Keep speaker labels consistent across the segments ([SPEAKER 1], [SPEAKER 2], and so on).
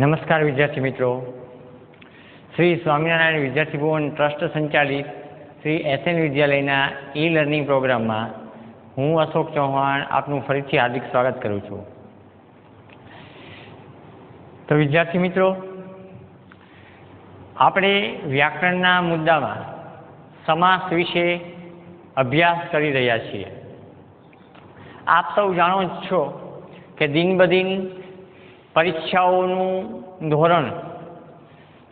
[SPEAKER 1] નમસ્કાર વિદ્યાર્થી મિત્રો. શ્રી સ્વામિનારાયણ વિદ્યાર્થી ભુવન ટ્રસ્ટ સંચાલિત શ્રી એસએન વિદ્યાલયના ઈ લર્નિંગ પ્રોગ્રામમાં હું અશોક ચૌહાણ આપનું ફરીથી હાર્દિક સ્વાગત કરું છું. તો વિદ્યાર્થી મિત્રો, આપણે વ્યાકરણના મુદ્દામાં સમાસ વિશે અભ્યાસ કરી રહ્યા છીએ. આપ સૌ જાણો જ છો કે દિન બદિન પરીક્ષાઓનું ધોરણ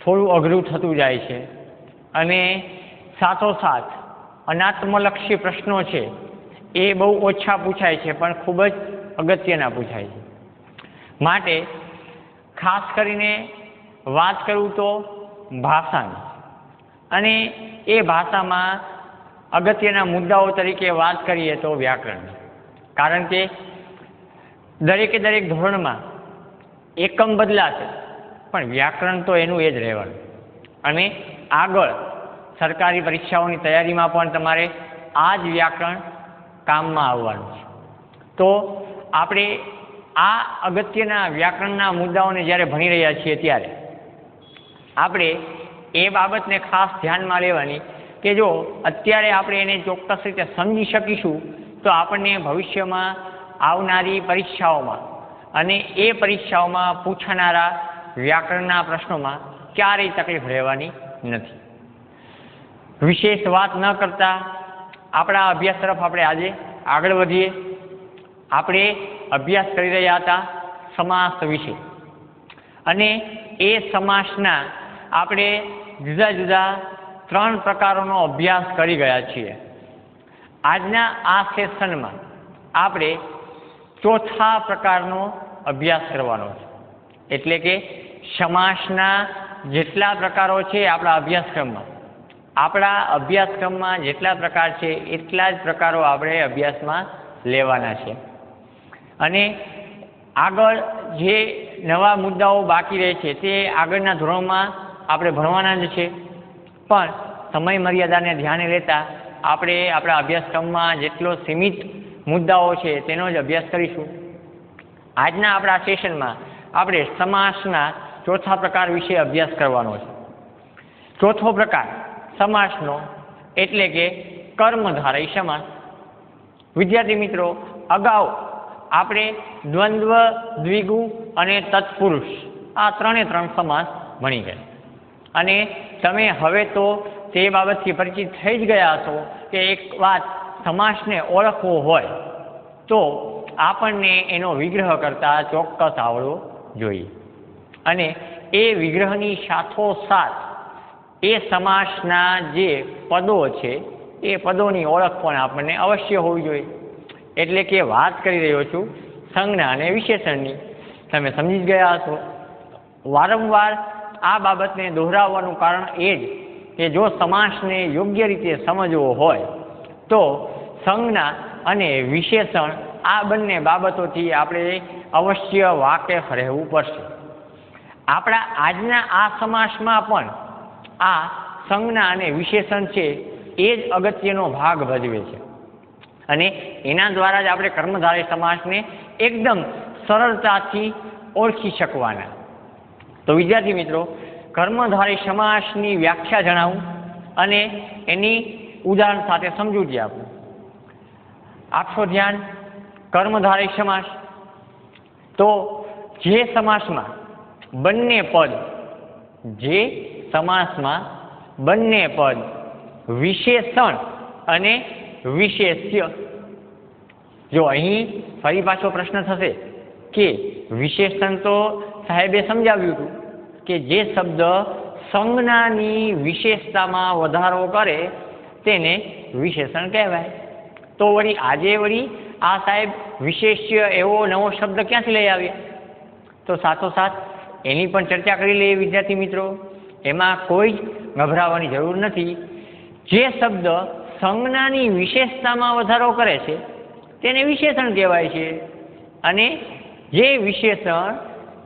[SPEAKER 1] થોડું અઘરું થતું જાય છે અને સાથોસાથ અનાત્મલક્ષી પ્રશ્નો છે એ બહુ ઓછા પૂછાય છે પણ ખૂબ જ અગત્યના પૂછાય છે. માટે ખાસ કરીને વાત કરું તો ભાષાની. અને એ ભાષામાં અગત્યના મુદ્દાઓ તરીકે વાત કરીએ તો વ્યાકરણ. કારણ કે દરેકે દરેક ધોરણમાં એકમ બદલાશે. પણ વ્યાકરણ તો એનું એ જ રહેવાનું. અને આગળ સરકારી પરીક્ષાઓની તૈયારીમાં પણ તમારે આ જ વ્યાકરણ કામમાં આવવાનું છે. તો આપણે આ અગત્યના વ્યાકરણના મુદ્દાઓને જ્યારે ભણી રહ્યા છીએ ત્યારે આપણે એ બાબતને ખાસ ધ્યાનમાં લેવાની કે જો અત્યારે આપણે એને ચોક્કસ રીતે સમજી શકીશું, તો આપણને ભવિષ્યમાં આવનારી પરીક્ષાઓમાં અને એ પરીક્ષાઓમાં પૂછાનારા વ્યાકરણના પ્રશ્નોમાં ક્યારેય તકલીફ રહેવાની નથી. વિશેષ વાત ન કરતા આપણા અભ્યાસ તરફ આપણે આજે આગળ વધીએ. આપણે અભ્યાસ કરી રહ્યા હતા સમાસ વિશે. અને એ સમાસના આપણે જુદા જુદા ત્રણ પ્રકારોનો અભ્યાસ કરી ગયા છીએ. આજના આ સેશનમાં આપણે ચોથા પ્રકારનો અભ્યાસ કરવાનો છે. એટલે કે સમાસના જેટલા પ્રકારો છે આપણા અભ્યાસક્રમમાં. આપણા અભ્યાસક્રમમાં જેટલા પ્રકાર છે એટલા જ પ્રકારો આપણે અભ્યાસમાં લેવાના છે. અને આગળ જે નવા મુદ્દાઓ બાકી રહે છે તે આગળના ધોરણમાં આપણે ભણવાના જ છે. પણ સમય મર્યાદાને ધ્યાને લેતા આપણે આપણા અભ્યાસક્રમમાં જેટલો સીમિત મુદ્દાઓ છે તેનો જ અભ્યાસ કરીશું. આજના આપણા સેશનમાં આપણે સમાસના ચોથા પ્રકાર વિશે અભ્યાસ કરવાનો છે. ચોથો પ્રકાર, સમાસનો એટલે કે કર્મધારય સમાસ. વિદ્યાર્થી મિત્રો, અગાઉ આપણે દ્વંદ્વ, દ્વિગુ અને તત્પુરુષ આ ત્રણે ત્રણ સમાસ ભણી ગયા. અને તમે હવે તો તે બાબતથી પરિચિત થઈ જ ગયા હશો કે એક વાત સમાસને ઓળખવો હોય, તો આપણને એનો વિગ્રહ કરતાં ચોક્કસ આવડવો જોઈએ. અને એ વિગ્રહની સાથોસાથ એ સમાસના જે પદો છે, એ પદોની ઓળખ પણ આપણને અવશ્ય હોવી જોઈએ. એટલે કે વાત કરી રહ્યો છું સંજ્ઞા અને વિશેષણની. તમે સમજી ગયા હશો. વારંવાર આ બાબતને દોહરાવવાનું કારણ એ જ કે જો સમાસને યોગ્ય રીતે સમજવો હોય તો સંજ્ઞા અને વિશેષણ આ બંને બાબતોથી આપણે અવશ્ય વાકેફ રહેવું પડશે. આપણા આજના આ સમાસમાં પણ આ સંજ્ઞા અને વિશેષણ છે એ જ અગત્યનો ભાગ ભજવે છે. અને એના દ્વારા જ આપણે કર્મધારય સમાસને એકદમ સરળતાથી ઓળખી શકવાના. તો વિદ્યાર્થી મિત્રો, કર્મધારય સમાસની વ્યાખ્યા જણાવું અને એની ઉદાહરણ સાથે સમજૂતી આપું. આપશો ધ્યાન કર્મધારય સમાસ. તો જે સમાસમાં બંને પદ, જે સમાસમાં બંને પદ વિશેષણ અને વિશેષ્ય. જો અહીં ફરી પાછો પ્રશ્ન થશે કે વિશેષણ તો સાહેબે સમજાવ્યું હતું કે જે શબ્દ સંજ્ઞાની વિશેષતામાં વધારો કરે તેને વિશેષણ કહેવાય. તો વળી આજે વળી આ સાહેબ વિશેષ્ય એવો નવો શબ્દ ક્યાંથી લઈ આવ્યા? તો સાથોસાથ એની પણ ચર્ચા કરી લઈએ વિદ્યાર્થી મિત્રો. એમાં કોઈ જ ગભરાવાની જરૂર નથી. જે શબ્દ સંજ્ઞાની વિશેષતામાં વધારો કરે છે, તેને વિશેષણ કહેવાય છે. અને જે વિશેષણ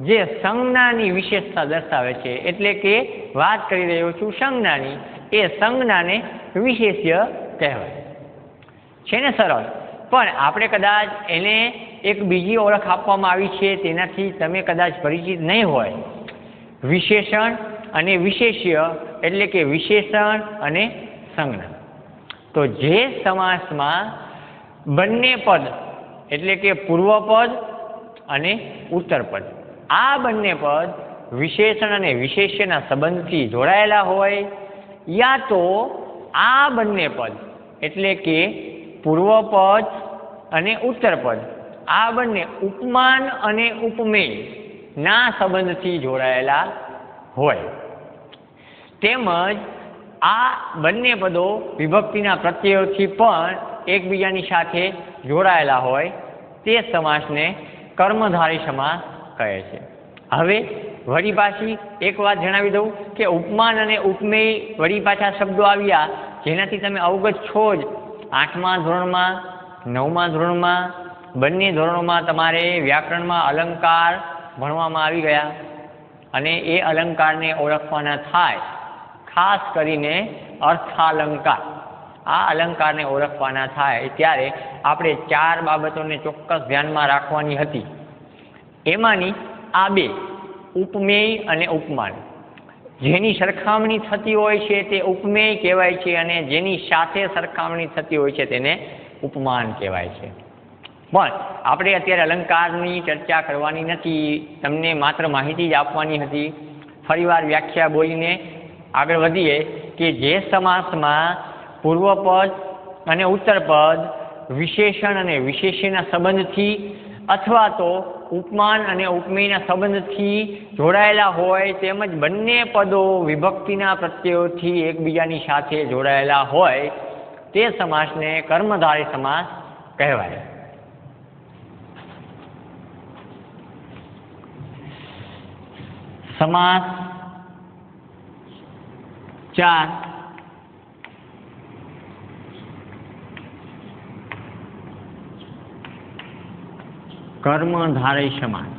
[SPEAKER 1] જે સંજ્ઞાની વિશેષતા દર્શાવે છે, એટલે કે વાત કરી રહ્યો છું સંજ્ઞાની. એ સંજ્ઞાને વિશેષ્ય કહેવાય. છે ને સરળ? પણ આપણે કદાચ એને એક બીજી ઓળખ આપવામાં આવી છે, તેનાથી તમે કદાચ પરિચિત નહીં હોય. વિશેષણ અને વિશેષ્ય એટલે કે વિશેષણ અને સંજ્ઞા. તો જે સમાસમાં બંને પદ એટલે કે પૂર્વપદ અને ઉત્તરપદ આ બંને પદ વિશેષણ અને વિશેષ્યના સંબંધથી જોડાયેલા હોય યા તો આ બંને પદ, એટલે કે પૂર્વપદ અને ઉત્તરપદ, આ બંને ઉપમાન અને ઉપમેય ના સંબંધથી જોડાયેલા હોય. તેમજ આ બંને પદો વિભક્તિના પ્રત્યયોથી પણ એકબીજાની સાથે જોડાયેલા હોય, તે સમાસને કર્મધારી સમાસ કહે છે. હવે વળી પાછી એક વાત જણાવી દઉં કે ઉપમાન અને ઉપમેય વળી પાછા શબ્દો આવ્યા, જેનાથી તમે અવગત છો જ. આઠમા ધોરણમાં, નવમા ધોરણમાં, બંને ધોરણોમાં તમારે વ્યાકરણમાં અલંકાર ભણવામાં આવી ગયા અને એ અલંકારને ઓળખવાના થાય, ખાસ કરીને અર્થાલંકાર. આ અલંકારને ઓળખવાના થાય ત્યારે આપણે ચાર બાબતોને ચોક્કસ ધ્યાનમાં રાખવાની હતી. એમાંની આ બે ઉપમેય અને ઉપમાન. જેની સરખામણી થતી હોય છે તે ઉપમેય કહેવાય છે અને જેની સાથે સરખામણી થતી હોય છે તેને ઉપમાન કહેવાય છે. પણ આપણે અત્યારે અલંકારની ચર્ચા કરવાની નથી. તમને માત્ર માહિતી જ આપવાની હતી. ફરીવાર વ્યાખ્યા બોલીને આગળ વધીએ કે જે સમાસમાં પૂર્વપદ અને ઉત્તરપદ વિશેષણ અને વિશેષણના સંબંધથી અથવા તો ઉપમાન અને ઉપમેયના સંબંધથી જોડાયેલા હોય તેમજ બંને પદો વિભક્તિના પ્રત્યયોથી એકબીજાની સાથે જોડાયેલા હોય તે સમાસને કર્મધારી સમાસ કહેવાય. સમાસ ચાર કર્મધારય સમાન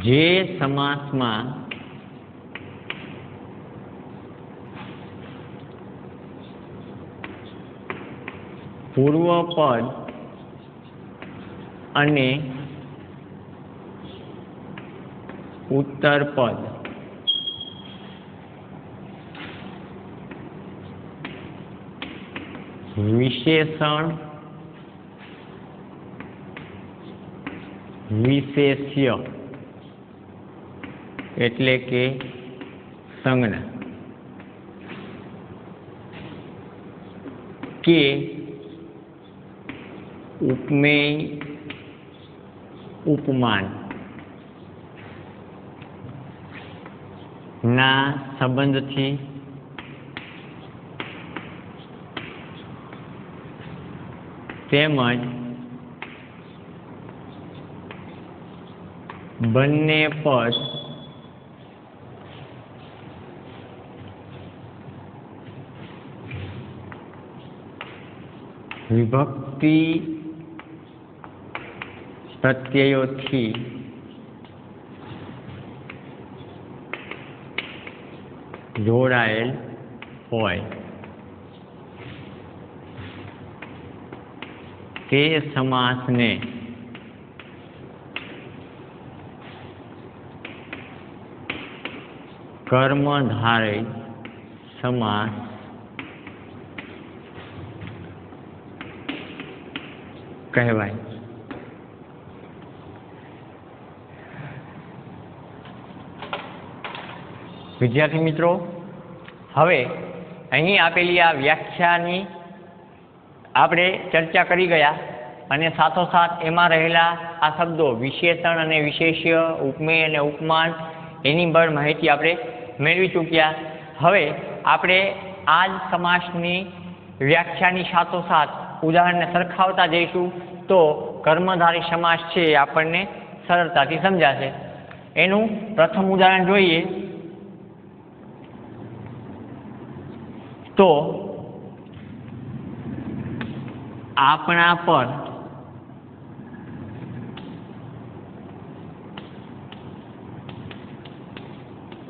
[SPEAKER 1] જે સમાસમાં પૂર્વપદ અને ઉત્તરપદ વિશેષણ વિશેષ્ય એટલે કે સંજ્ઞા કે ઉપમેય ઉપમાન ના સંબંધથી તેમજ બંને પદ વિભક્તિ પ્રત્યયોથી જોડાયેલ હોય. તે સમાસને કર્મધારય સમાસ કહેવાય. વિદ્યાર્થી મિત્રો, હવે અહીં આપેલી આ વ્યાખ્યાની આપણે ચર્ચા કરી ગયા અને સાથોસાથ એમાં રહેલા આ શબ્દો વિશેષણ અને વિશેષ્ય, ઉપમેય અને ઉપમાન એની પણ માહિતી આપણે મેળવી ચૂક્યા. હવે આપણે આ જ સમાસની વ્યાખ્યાની સાથોસાથ ઉદાહરણને સરખાવતા જઈશું તો કર્મધારી સમાસ છે એ આપણને સરળતાથી સમજાશે. એનું પ્રથમ ઉદાહરણ જોઈએ. તો આપણા પર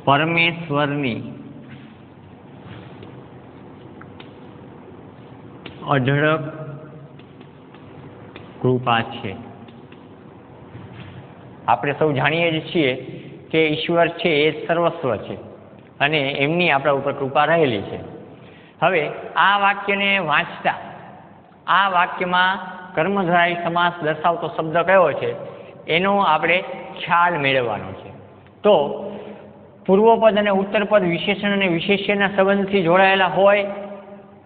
[SPEAKER 1] પરમેશ્વરની અઢળક કૃપા છે. આપણે સૌ જાણીએ જ છીએ કે ઈશ્વર છે એ સર્વસ્વ છે અને એમની આપણા ઉપર કૃપા રહેલી છે. હવે આ વાક્યને વાંચતા આ વાક્યમાં કર્મધારય સમાસ દર્શાવતો શબ્દ કયો છે? એનો આપણે ખ્યાલ મેળવવાનો છે. તો પૂર્વપદ અને ઉત્તરપદ વિશેષણ અને વિશેષ્યના સંબંધથી જોડાયેલા હોય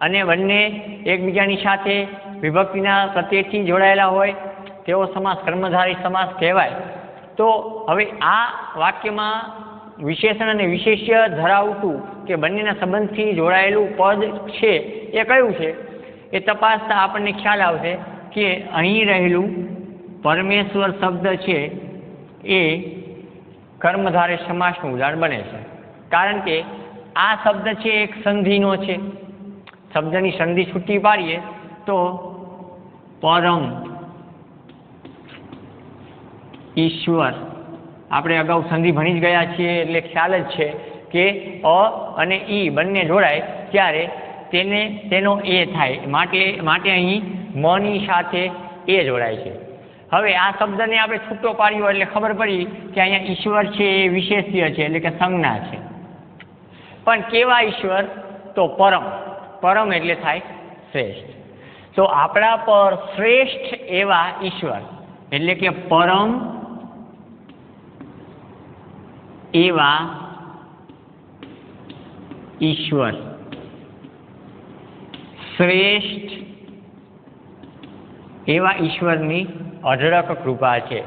[SPEAKER 1] અને બંને એકબીજાની સાથે વિભક્તિના પ્રત્યેથી જોડાયેલા હોય તેવો સમાસ કર્મધારી સમાસ કહેવાય. તો હવે આ વાક્યમાં વિશેષણ અને વિશેષ્ય ધરાવતું કે બંનેના સંબંધથી જોડાયેલું પદ છે એ કયું છે? એ તપાસતા આપણને ખ્યાલ આવશે કે અહીં રહેલું પરમેશ્વર શબ્દ છે એ કર્મધારે સમાસનું ઉદાહરણ બને છે. કારણ કે આ શબ્દ છે એક સંધિનો છે. શબ્દની સંધિ છૂટી પાડીએ તો પરમ ઈશ્વર આપણે અગાઉ સંધિ ભણી જ ગયા છીએ, એટલે ખ્યાલ જ છે કે અ અને ઈ બંને જોડાય ત્યારે તેને, તેનો એ થાય. માટે માટે અહીં મની સાથે એ જોડાય છે. હવે આ શબ્દને આપણે છૂટો પાડ્યો એટલે ખબર પડી કે અહીંયા ઈશ્વર છે એ વિશેષ્ય છે, એટલે કે સંજ્ઞા છે. પણ કેવા ઈશ્વર? તો પરમ. પરમ એટલે થાય શ્રેષ્ઠ. તો આપણા પર શ્રેષ્ઠ એવા ઈશ્વર. એટલે કે પરમ એવા ઈશ્વર. શ્રેષ્ઠ એવા ઈશ્વરની અઢળક કૃપા છે.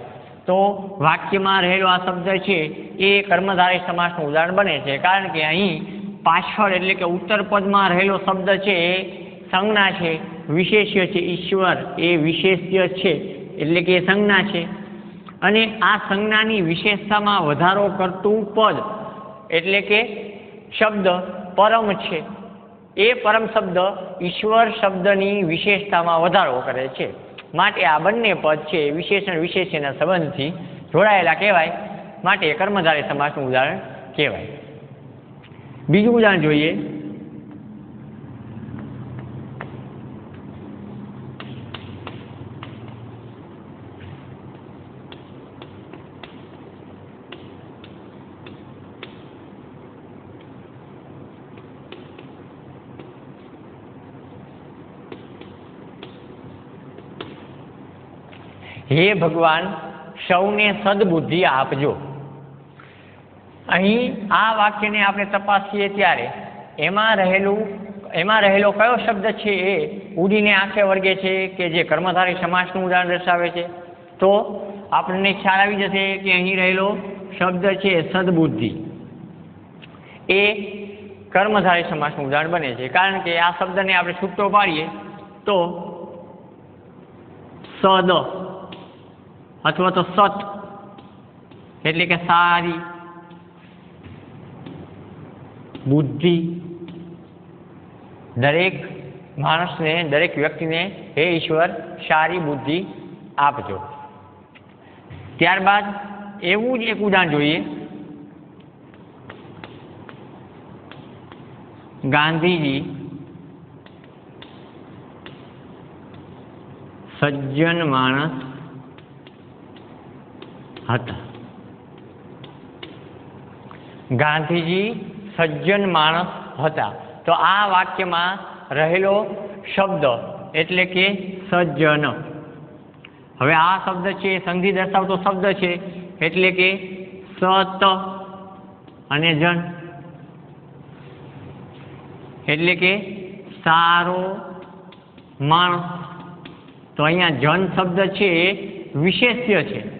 [SPEAKER 1] તો વાક્યમાં રહેલો આ શબ્દ છે, એ કર્મધારી સમાસનું ઉદાહરણ બને છે. કારણ કે અહીં પાછળ એટલે કે ઉત્તર પદમાં રહેલો શબ્દ છે, એ સંજ્ઞા છે, વિશેષ્ય છે, ઈશ્વર. એ વિશેષ્ય છે, એટલે કે એ સંજ્ઞા છે. અને આ સંજ્ઞાની વિશેષતામાં વધારો કરતું પદ, એટલે કે શબ્દ પરમ છે. એ પરમ શબ્દ ઈશ્વર શબ્દની વિશેષતામાં વધારો કરે છે. માટે આ બંને પદ છે, વિશેષણ વિશેષના સંબંધથી જોડાયેલા કહેવાય. માટે કર્મધારય સમાસનું ઉદાહરણ કહેવાય. બીજું ઉદાહરણ જોઈએ. હે ભગવાન, સૌને સદબુદ્ધિ આપજો. અહીં આ વાક્યને આપણે તપાસીએ ત્યારે એમાં રહેલું, એમાં રહેલો કયો શબ્દ છે એ ઉડીને આંખે વર્ગે છે કે જે કર્મધારી સમાસનું ઉદાહરણ દર્શાવે છે? તો આપણને ખ્યાલ આવી જશે કે અહીં રહેલો શબ્દ છે સદબુદ્ધિ. એ કર્મધારી સમાસનું ઉદાહરણ બને છે. કારણ કે આ શબ્દને આપણે છૂટો પાડીએ તો સદ. અથવા તો સત, એટલે કે સારી, બુદ્ધિ, દરેક માણસને, દરેક વ્યક્તિને હે ઈશ્વર, સારી બુદ્ધિ આપજો. ત્યારબાદ એવું જ એક ઉદાહરણ જોઈએ. ગાંધીજી સજ્જન માણસ હતા ગાંધીજી સજ્જન માણસ હતા. તો આ વાક્યમાં રહેલો શબ્દ એટલે કે સજ્જન. હવે આ શબ્દ છે, સંધિ દર્શાવતો શબ્દ છે, એટલે કે સત અને જન. એટલે કે સારો માણસ. તો અહીંયા જન શબ્દ છે વિશેષ્ય છે.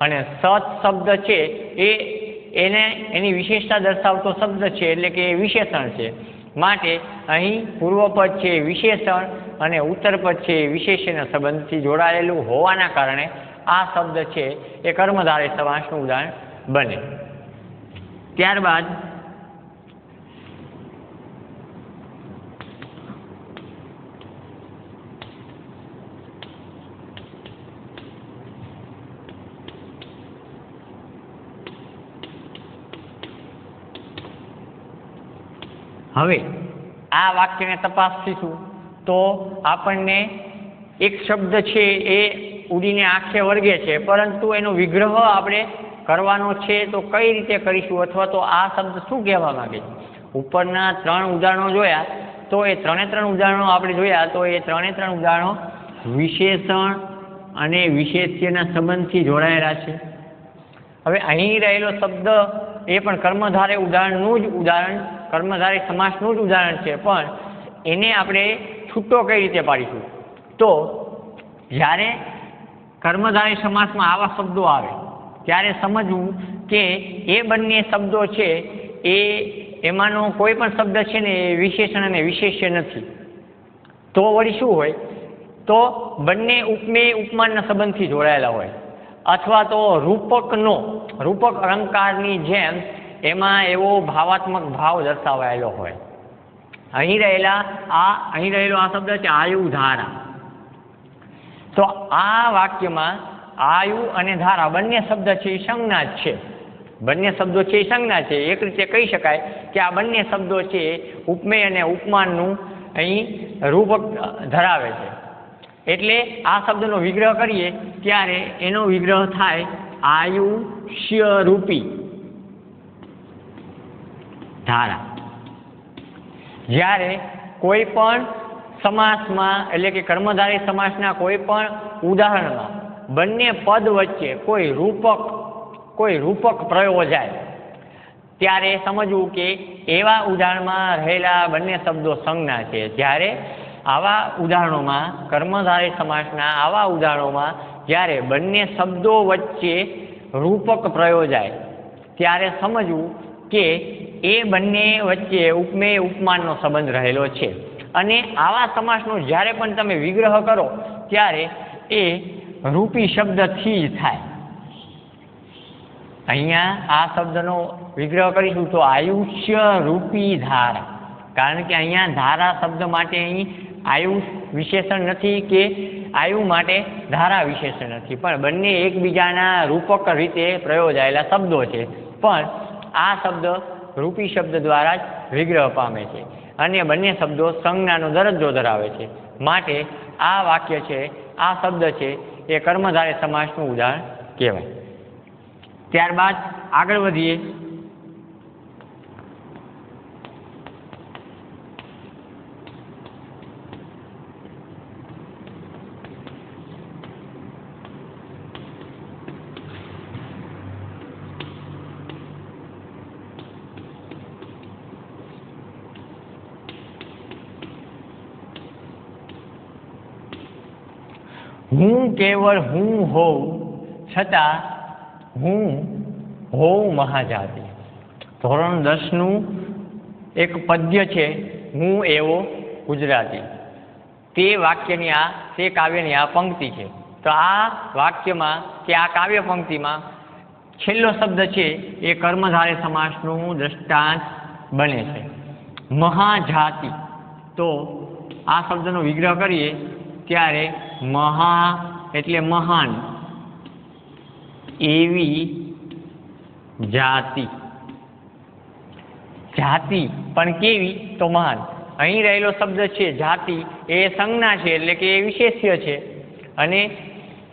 [SPEAKER 1] અને સત શબ્દ છે એ એને, એની વિશેષતા દર્શાવતો શબ્દ છે એટલે કે એ વિશેષણ છે. માટે અહીં પૂર્વપદ છે વિશેષણ અને ઉત્તરપદ છે એ વિશેષણના સંબંધથી જોડાયેલું હોવાના કારણે આ શબ્દ છે એ કર્મધારે સમાસનું ઉદાહરણ બને. ત્યારબાદ હવે આ વાક્યને તપાસીશું તો આપણને એક શબ્દ છે એ ઉડીને આંખે વર્ગે છે, પરંતુ એનો વિગ્રહ આપણે કરવાનો છે તો કઈ રીતે કરીશું અથવા તો આ શબ્દ શું કહેવા માંગે છે? ઉપરના ત્રણ ઉદાહરણો જોયા તો એ ત્રણે ત્રણ ઉદાહરણો આપણે જોયા તો એ ત્રણે ત્રણ ઉદાહરણો વિશેષણ અને વિશેષ્યના સંબંધથી જોડાયેલા છે. હવે અહીં રહેલો શબ્દ એ પણ કર્મધારે ઉદાહરણનું જ ઉદાહરણ કર્મધારે સમાસનું જ ઉદાહરણ છે, પણ એને આપણે છૂટો કઈ રીતે પાડીશું? તો જ્યારે કર્મધારી સમાસમાં આવા શબ્દો આવે, ત્યારે સમજવું કે એ બંને શબ્દો છે, એ એમાંનો કોઈ પણ શબ્દ છે ને એ વિશેષણ અને વિશેષ્ય નથી. તો વળી શું હોય? તો બંને ઉપમેય ઉપમાનના સંબંધથી જોડાયેલા હોય. અથવા તો રૂપકનો, રૂપક અલંકારની જેમ એમાં એવો ભાવાત્મક ભાવ દર્શાવાયેલો હોય. અહીં રહેલા આ, અહીં રહેલો આ શબ્દ છે આયુ ધારા તો આ વાક્યમાં આયુ અને ધારા બંને શબ્દ છે એ સંજ્ઞા જ છે. બંને શબ્દો છે એ સંજ્ઞા છે. એક રીતે કહી શકાય કે આ બંને શબ્દો છે ઉપમેય અને ઉપમાનનું અહીં રૂપક ધરાવે છે. એટલે આ શબ્દનો વિગ્રહ કરીએ ત્યારે એનો વિગ્રહ થાય આયુષ્ય રૂપી ધારા. જ્યારે કોઈ પણ સમાસમાં, એટલે કે કર્મધારી સમાસના કોઈ પણ ઉદાહરણમાં બંને પદ વચ્ચે કોઈ રૂપક કોઈ રૂપક પ્રયોગ જાય, ત્યારે સમજવું કે એવા ઉદાહરણમાં રહેલા બંને શબ્દો સંજ્ઞા છે. જ્યારે આવા ઉદાહરણોમાં, કર્મધારી સમાસના આવા ઉદાહરણોમાં જ્યારે બંને શબ્દો વચ્ચે રૂપક પ્રયોજાય ત્યારે સમજવું કે એ બંને વચ્ચે ઉપમેય, ઉપમાનનો સંબંધ રહેલો છે. અને આવા સમાસનો જ્યારે પણ તમે વિગ્રહ કરો, ત્યારે એ રૂપી શબ્દથી જ થાય. અહીંયા આ શબ્દનો વિગ્રહ કરીશું તો આયુષ્ય રૂપી ધારા. કારણ કે અહીંયા ધારા શબ્દ માટે અહીં આયુ વિશેષણ નથી કે આયુ માટે ધારા વિશેષણ નથી. પણ બંને એકબીજાના રૂપક રીતે પ્રયોજાયેલા શબ્દો છે. પણ આ શબ્દ રૂપી શબ્દ દ્વારા જ વિગ્રહ પામે છે. અને બંને શબ્દો સંજ્ઞાનો દરજ્જો ધરાવે છે. માટે આ વાક્ય છે, આ શબ્દ છે, એ કર્મધારે સમાસનું ઉદાહરણ કહેવાય. ત્યારબાદ આગળ વધીએ. હું કેવળ હું હોઉં છતાં હું હોઉં મહાજાતિ. ધોરણ દસનું એક પદ્ય છે, હું એવો ગુજરાતી. તે વાક્યની આ, તે કાવ્યની આ પંક્તિ છે. તો આ વાક્યમાં કે આ કાવ્ય પંક્તિમાં છેલ્લો શબ્દ છે, એ કર્મધારે સમાસનું દ્રષ્ટાંત બને છે. મહાજાતિ. તો આ શબ્દનો વિગ્રહ કરીએ, ત્યારે મહા એટલે મહાન એવી જાતિ. જાતિ પણ કેવી? તો મહાન. અહીં રહેલો શબ્દ છે જાતિ. એ સંજ્ઞા છે એટલે કે એ વિશેષ્ય છે. અને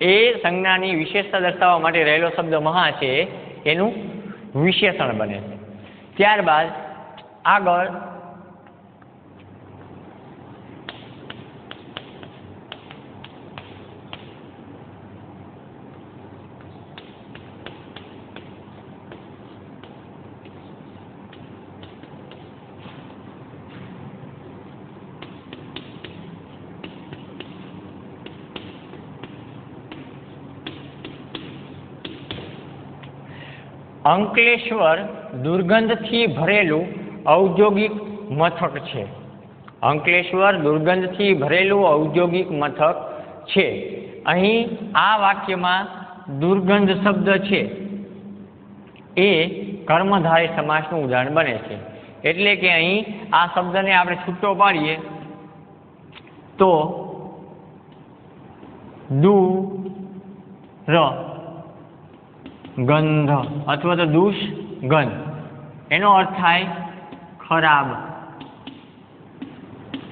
[SPEAKER 1] એ સંજ્ઞાની વિશેષતા દર્શાવવા માટે રહેલો શબ્દ મહા છે, એનું વિશેષણ બને. છે ત્યારબાદ આગળ અંકલેશ્વર દુર્ગંધથી ભરેલું ઔદ્યોગિક મથક છે. અંકલેશ્વર દુર્ગંધથી ભરેલું ઔદ્યોગિક મથક છે. અહીં આ વાક્યમાં દુર્ગંધ શબ્દ છે. એ કર્મધારી સમાસનું ઉદાહરણ બને છે. એટલે કે અહીં આ શબ્દને આપણે છૂટો પાડીએ તો દુ ર ગંધ અથવા તો દુષ ગંધ. એનો અર્થ થાય ખરાબ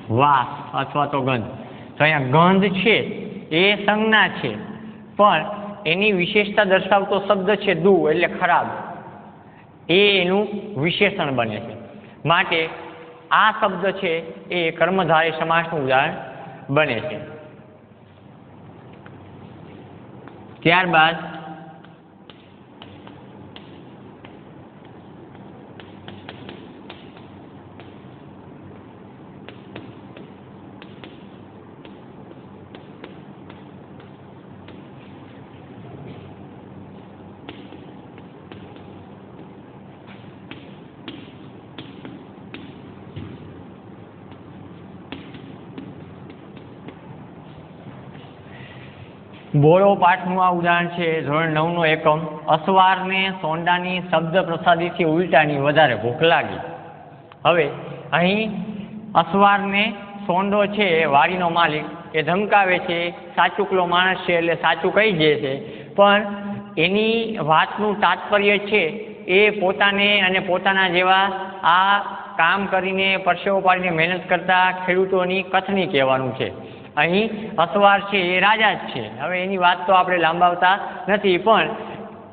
[SPEAKER 1] વાસ અથવા તો ગંધ. તો અહીંયા ગંધ છે, એ સંજ્ઞા છે, પણ એની વિશેષતા દર્શાવતો શબ્દ છે દુ, એટલે ખરાબ. એ એનું વિશેષણ બને છે. માટે આ શબ્દ છે, એ કર્મધારય સમાસનું ઉદાહરણ બને છે. ત્યારબાદ બોળો પાઠનું આ ઉદાહરણ છે, ધોરણ નવનો એકમ. અસવારને સોંડાની શબ્દ પ્રસાદીથી ઉલટાની વધારે ભૂખ લાગી. હવે અહીં અસવારને સોંડો છે, વાડીનો માલિક, એ ધમકાવે છે, સાચુકલો માણસ છે એટલે સાચું કહી દે છે. પણ એની વાતનું તાત્પર્ય છે, એ પોતાને અને પોતાના જેવા આ કામ કરીને પરસેવો પાડીને મહેનત કરતા ખેડૂતોની કથની કહેવાનું છે. અહીં અસવાર છે એ રાજા જ છે. હવે એની વાત તો આપણે લાંબાવતા નથી, પણ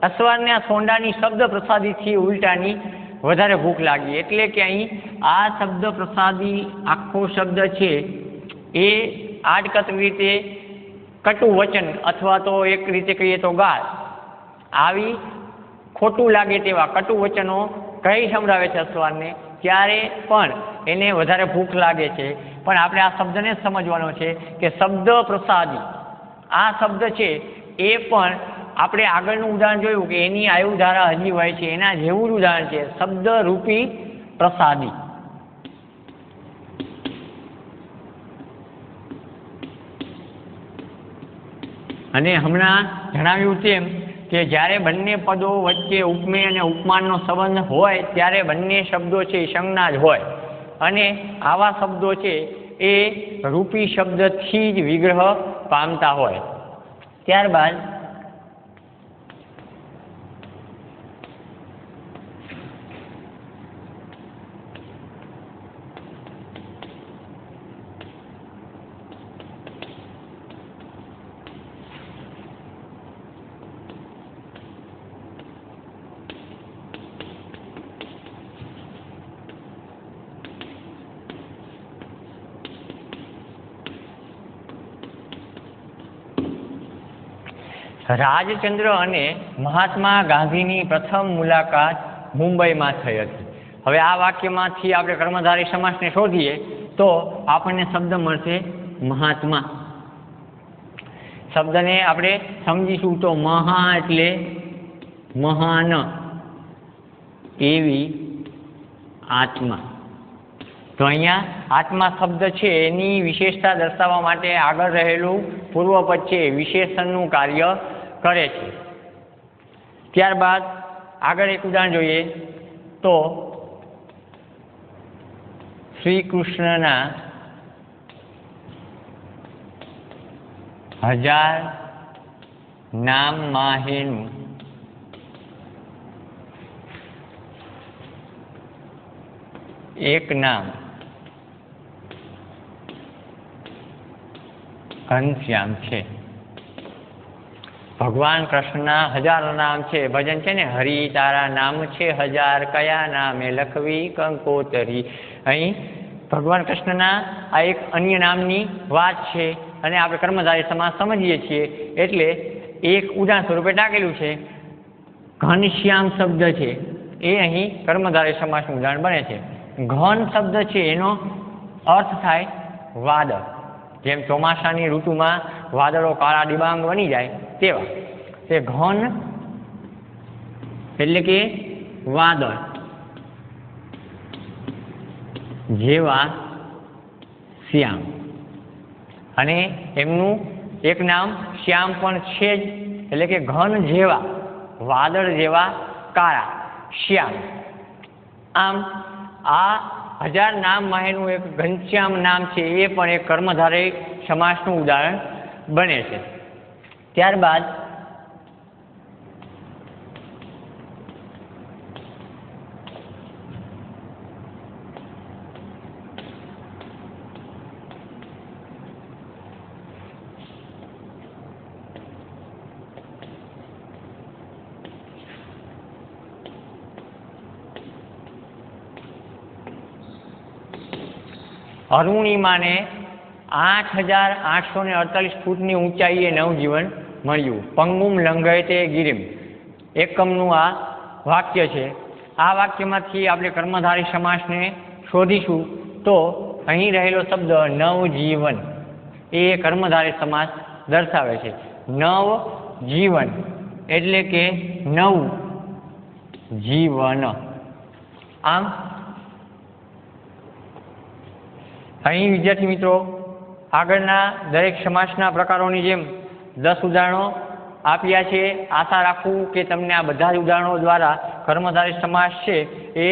[SPEAKER 1] અસવારને આ સોંડાની શબ્દ પ્રસાદીથી ઉલટાની વધારે ભૂખ લાગી. એટલે કે અહીં આ શબ્દ પ્રસાદી આખો શબ્દ છે એ આડકત રીતે કટુ વચન અથવા તો એક રીતે કહીએ તો ગાળ. આવી ખોટું લાગે તેવા કટુ વચનો કહી સંભળાવે છે અસવારને? ત્યારે પણ એને વધારે ભૂખ લાગે છે. પણ આપણે આ શબ્દને સમજવાનો છે કે શબ્દ પ્રસાદી. આ શબ્દ છે, એ પણ આપણે આગળનું ઉદાહરણ જોયું કે એની આયુધારા હજી હોય છે, એના જેવું જ ઉદાહરણ છે શબ્દ રૂપી પ્રસાદી. અને હમણાં જણાવ્યું તેમ કે જ્યારે બંને પદો વચ્ચે ઉપમેય અને ઉપમાનનો સંબંધ હોય, ત્યારે બંને શબ્દો છે એ સંજ્ઞા જ હોય. અને આવા શબ્દો છે એ રૂપી શબ્દથી જ વિગ્રહ પામતા હોય. ત્યારબાદ રાજચંદ્ર અને મહાત્મા ગાંધીની પ્રથમ મુલાકાત મુંબઈમાં થઈ હતી. હવે આ વાક્યમાંથી આપણે કર્મધારી સમાસને શોધીએ તો આપણને શબ્દ મળશે મહાત્મા. શબ્દને આપણે સમજીશું તો મહા એટલે મહાન એવી આત્મા. તો અહીંયા આત્મા શબ્દ છે એની વિશેષતા દર્શાવવા માટે આગળ રહેલું પૂર્વપદ છે વિશેષણનું કાર્ય કરે છે. ત્યારબાદ આગળ એક ઉદાહરણ જોઈએ તો શ્રી કૃષ્ણના હજાર નામ માહેનું એક નામ ઘનશ્યામ છે. ભગવાન કૃષ્ણના હજારો નામ છે. ભજન છે ને? હરિ તારા નામ છે હજાર, કયા નામે લખવી કંકોતરી. અહીં ભગવાન કૃષ્ણના આ એક અન્ય નામની વાત છે અને આપણે કર્મધારી સમાજ સમજીએ છીએ. એટલે એક ઉદાહરણ સ્વરૂપે ટાંકેલું છે. ઘનશ્યામ શબ્દ છે. એ અહીં કર્મધારી સમાસનું ઉદાહરણ બને છે. ઘન શબ્દ છે એનો અર્થ થાય વાદળ. જેમ ચોમાસાની ઋતુમાં વાદળો કાળા ડિબાંગ બની જાય તેવા. તે ઘન એટલે કે વાદળ. જેવા શ્યામ. અને એમનું એક નામ શ્યામ પણ છે જ, એટલે કે ઘન જેવા, વાદળ જેવા કાળા, શ્યામ. આમ, આ હજાર નામ માહેનું એક ઘનશ્યામ નામ છે, એ પણ એક કર્મધારય સમાસનું ઉદાહરણ બને છે. ત્યારબાદ અરુણિમાને આઠ હજાર આઠસો ને અડતાલીસ ફૂટની ઊંચાઈએ નવજીવન મળ્યું. પંગુમ લંઘયતે ગિરિમ. એકમનું આ વાક્ય છે. આ વાક્યમાંથી આપણે કર્મધારી સમાસને શોધીશું તો અહીં રહેલો શબ્દ નવજીવન એ કર્મધારી સમાસ દર્શાવે છે. નવ જીવન એટલે કે નવ જીવન. આમ અહીં વિદ્યાર્થી મિત્રો આગળના દરેક સમાસના પ્રકારોની જેમ દસ ઉદાહરણો આપ્યા છે. આશા રાખું કે તમને આ બધા જ ઉદાહરણો દ્વારા કર્મધારી સમાસ છે એ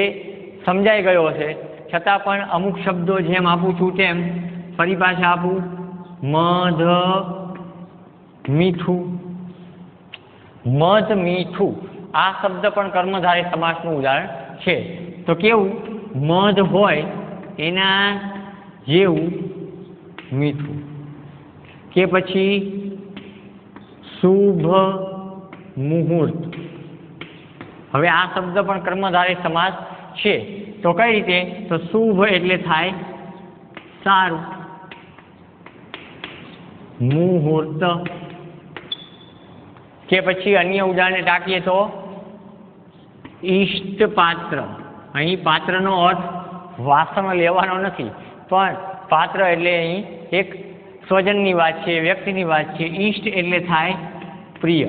[SPEAKER 1] સમજાઈ ગયો હશે. છતાં પણ અમુક શબ્દો જેમ આપું છું તેમ ફરી પાછા આપું. મધ મીઠું. મધ મીઠું. આ શબ્દ પણ કર્મધારી સમાસનું ઉદાહરણ છે. તો કેવું? મધ હોય એના જેવું મીઠું. કે પછી શુભ મુહૂર્ત. હવે આ શબ્દ પણ કર્મધારી સમાસ છે. તો કઈ રીતે? તો શુભ એટલે થાય સારું. મુહૂર્ત. કે પછી અન્ય ઉદાહરણ ટાંકીએ તો ઈષ્ટ પાત્ર. અહીં પાત્રનો અર્થ વાસણ લેવાનો નથી. પણ પાત્ર એટલે અહીં એક સ્વજનની વાત છે, વ્યક્તિની વાત છે, ઈષ્ટ એટલે થાય પ્રિય.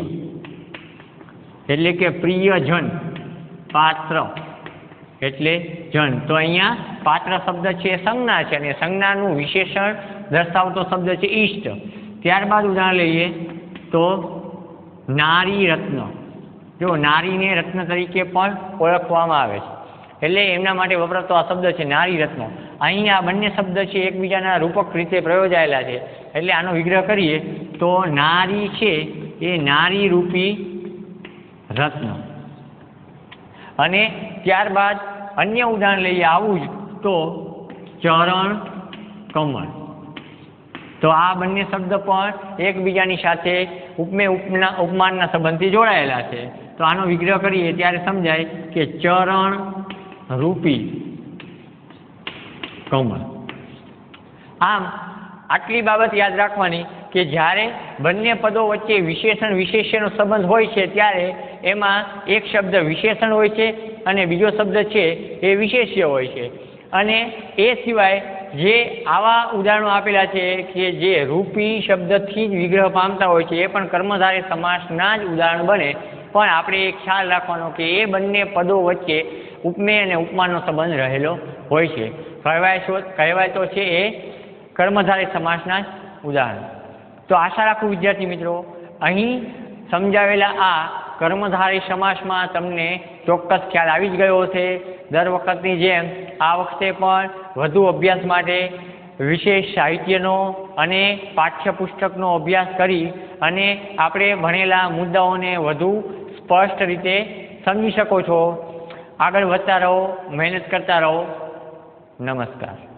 [SPEAKER 1] એટલે કે પ્રિયજન, પાત્ર. એટલે જન. તો અહીંયા પાત્ર શબ્દ છે, સંજ્ઞા છે, અને સંજ્ઞાનું વિશેષણ દર્શાવતો શબ્દ છે, ઈષ્ટ. ત્યારબાદ ઉદાહરણ લઈએ તો નારી રત્ન. જો નારીને રત્ન તરીકે પણ ઓળખવામાં આવે છે. એટલે એમના માટે વપરાતો આ શબ્દ છે, નારી રત્ન. અહીં આ બંને શબ્દ છે એકબીજાના રૂપક રીતે પ્રયોજાયેલા છે. એટલે આનો વિગ્રહ કરીએ તો નારી છે એ નારી રૂપી રત્ન. અને ત્યારબાદ અન્ય ઉદાહરણ લઈએ આવું જ તો ચરણ કમળ. તો આ બંને શબ્દ પણ એકબીજાની સાથે ઉપમે ઉપના ઉપમાનના સંબંધથી જોડાયેલા છે. તો આનો વિગ્રહ કરીએ ત્યારે સમજાય કે ચરણ રૂપી કમળ આમ, આટલી બાબત યાદ રાખવાની કે જ્યારે બંને પદો વચ્ચે વિશેષણ વિશેષ્યનો સંબંધ હોય છે, ત્યારે એમાં એક શબ્દ વિશેષણ હોય છે અને બીજો શબ્દ છે એ વિશેષ્ય હોય છે. અને એ સિવાય જે આવા ઉદાહરણો આપેલા છે કે જે રૂપી શબ્દથી જ વિગ્રહ પામતા હોય છે, એ પણ કર્મધારી સમાસના જ ઉદાહરણ બને. પણ આપણે એ ખ્યાલ રાખવાનો કે એ બંને પદો વચ્ચે ઉપમેય અને ઉપમાનનો સંબંધ રહેલો હોય છે. કહેવાય છો કહેવાય તો છે એ કર્મધારી સમાસના ઉદાહરણ. તો આશા રાખું વિદ્યાર્થી મિત્રો, અહીં સમજાવેલા આ કર્મધારી સમાસમાં તમને ચોક્કસ ખ્યાલ આવી જ ગયો હશે. દર વખતની જેમ આ વખતે પણ વધુ અભ્યાસ માટે વિશેષ સાહિત્યનો અને પાઠ્યપુસ્તકનો અભ્યાસ કરી અને આપણે ભણેલા મુદ્દાઓને વધુ સ્પષ્ટ રીતે સમજી શકો છો. આગળ વધતા રહો, મહેનત કરતા રહો. નમસ્કાર